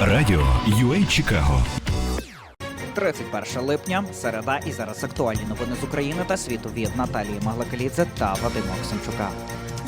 Радіо UA Чикаго. 31 липня, середа і зараз актуальні новини з України та світу від Наталії Маглакалідзе та Вадима Оксенчука.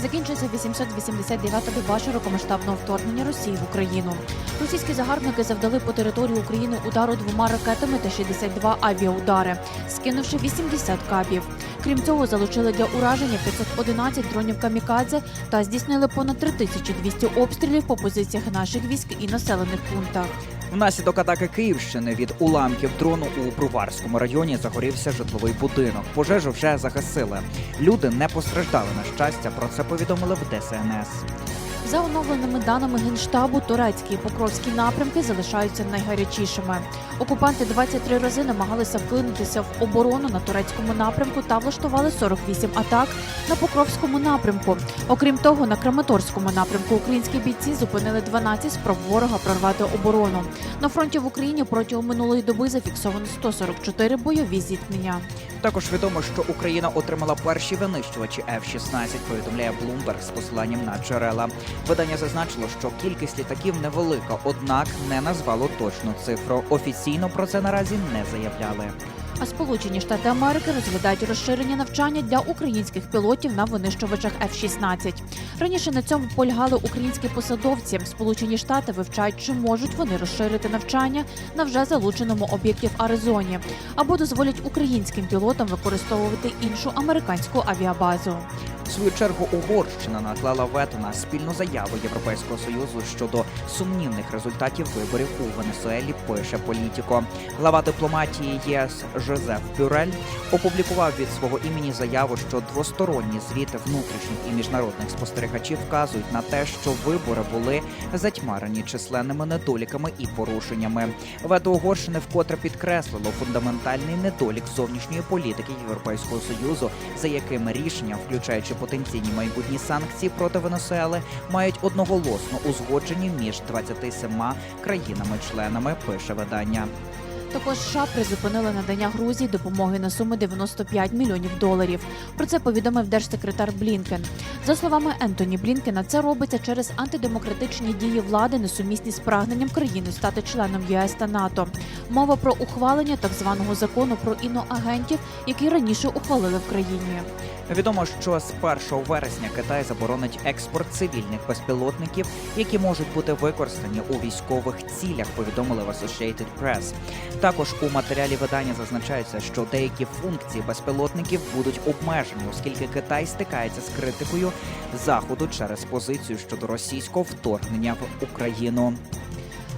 Закінчується 889-та доба широкомасштабного вторгнення Росії в Україну. Російські загарбники завдали по території України удару двома ракетами та 62 авіаудари, скинувши 80 кабів. Крім цього, залучили для ураження 511 дронів камікадзе та здійснили понад 3200 обстрілів по позиціях наших військ і населених пунктах. Внаслідок атаки Київщини від уламків дрону у Бруварському районі загорівся житловий будинок. Пожежу вже загасили. Люди не постраждали на щастя. Про це повідомили в ДСНС. За оновленими даними генштабу, турецькі і покровські напрямки залишаються найгарячішими. Окупанти 23 рази намагалися вклинитися в оборону на турецькому напрямку та влаштували 48 атак на покровському напрямку. Окрім того, на Краматорському напрямку українські бійці зупинили 12 спроб ворога прорвати оборону. На фронті в Україні протягом минулої доби зафіксовано 144 бойові зіткнення. Також відомо, що Україна отримала перші винищувачі F-16, повідомляє Bloomberg з посиланням на джерела. Видання зазначило, що кількість літаків невелика, однак не назвало точну цифру. Офіційно про це наразі не заявляли. А Сполучені Штати Америки розглядають розширення навчання для українських пілотів на винищувачах F-16. Раніше на цьому полягали українські посадовці. Сполучені Штати вивчають, чи можуть вони розширити навчання на вже залученому об'єкті в Аризоні, або дозволять українським пілотам використовувати іншу американську авіабазу. В свою чергу Угорщина наклала вето на спільну заяву Європейського союзу щодо сумнівних результатів виборів у Венесуелі. Пише політико. Глава дипломатії ЄС Жозеф Бюрель опублікував від свого імені заяву, що двосторонні звіти внутрішніх і міжнародних спостерігачів вказують на те, що вибори були затьмарені численними недоліками і порушеннями. Вето Угорщини вкотре підкреслило фундаментальний недолік зовнішньої політики Європейського союзу, за якими рішення, включаючи потенційні майбутні санкції проти Венесуели, мають одноголосно узгоджені між 27 країнами-членами. Пише видання. Також США призупинили надання Грузії допомоги на суму 95 мільйонів доларів. Про це повідомив держсекретар Блінкен. За словами Ентоні Блінкена, це робиться через антидемократичні дії влади, несумісні з прагненням країни стати членом ЄС та НАТО. Мова про ухвалення так званого закону про іноагентів, який раніше ухвалили в країні. Відомо, що з 1 вересня Китай заборонить експорт цивільних безпілотників, які можуть бути використані у військових цілях. Повідомили в Associated Press. Також у матеріалі видання зазначається, що деякі функції безпілотників будуть обмежені, оскільки Китай стикається з критикою заходу через позицію щодо російського вторгнення в Україну.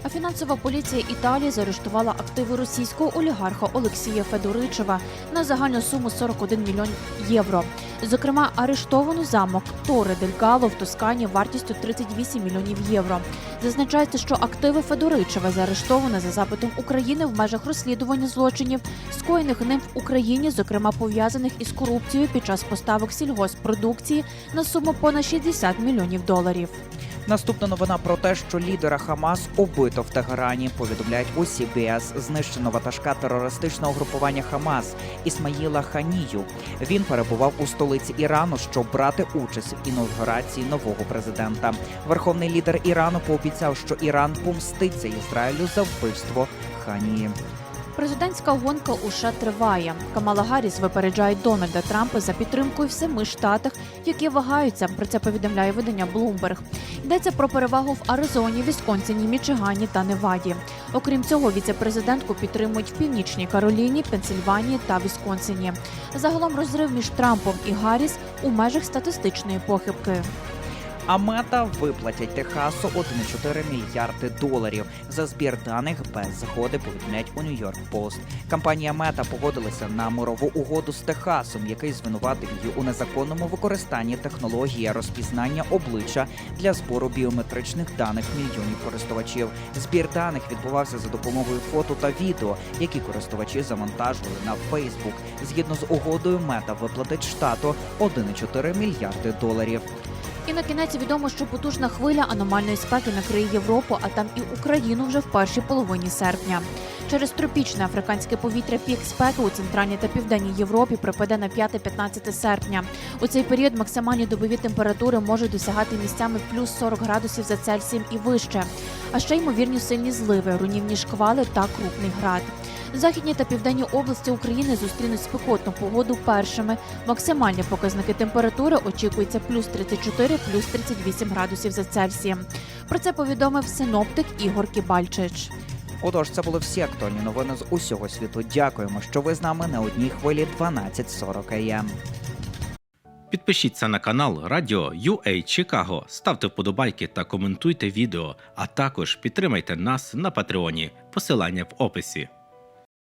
А фінансова поліція Італії заарештувала активи російського олігарха Олексія Федоричева на загальну суму 41 мільйон євро. Зокрема, арештовано замок Торе дель Гало в Тоскані вартістю 38 мільйонів євро. Зазначається, що активи Федоричева заарештовані за запитом України в межах розслідування злочинів, скоєних ним в Україні, зокрема пов'язаних із корупцією під час поставок сільгоспродукції на суму понад 60 мільйонів доларів. Наступна новина про те, що лідера Хамас убито в Тегерані. Повідомляють у CBS. Знищено ватажка терористичного групування Хамас Ісмаїла Ханію. Він перебував у столиці Ірану, щоб брати участь в інаугурації нового президента. Верховний лідер Ірану пообіцяв, що Іран помститься Ізраїлю за вбивство Ханії. Президентська гонка у США триває. Камала Гарріс випереджає Дональда Трампа за підтримкою в семи штатах, які вагаються. Про це повідомляє видання Bloomberg. Йдеться про перевагу в Аризоні, Вісконсині, Мічигані та Неваді. Окрім цього, віце-президентку підтримують в Північній Кароліні, Пенсильванії та Вісконсині. Загалом розрив між Трампом і Гарріс у межах статистичної похибки. А мета виплатять Техасу 1,4 мільярди доларів за збір даних без згоди. Повідомляють у Нью-Йорк Пост. Компанія Мета погодилася на мирову угоду з Техасом, який звинуватив її у незаконному використанні технології розпізнання обличчя для збору біометричних даних мільйонів користувачів. Збір даних відбувався за допомогою фото та відео, які користувачі завантажували на Фейсбук. Згідно з угодою, мета виплатить штату 1,4 мільярди доларів. І на кінець відомо, що потужна хвиля аномальної спеки накриє Європу, а там і Україну вже в першій половині серпня. Через тропічне африканське повітря пік спеки у центральній та південній Європі припаде на 5-15 серпня. У цей період максимальні добові температури можуть досягати місцями плюс 40 градусів за Цельсієм і вище. А ще ймовірні сильні зливи, руйнівні шквали та крупний град. Західні та південні області України зустрінуть спекотну погоду першими. Максимальні показники температури очікуються плюс 34, плюс 38 градусів за Цельсієм. Про це повідомив синоптик Ігор Кібальчич. Отож, це були всі актуальні новини з усього світу. Дякуємо, що ви з нами на одній хвилі 12.40 АМ. Підпишіться на канал Радіо UA Чикаго, ставте вподобайки та коментуйте відео, а також підтримайте нас на Патреоні. Посилання в описі.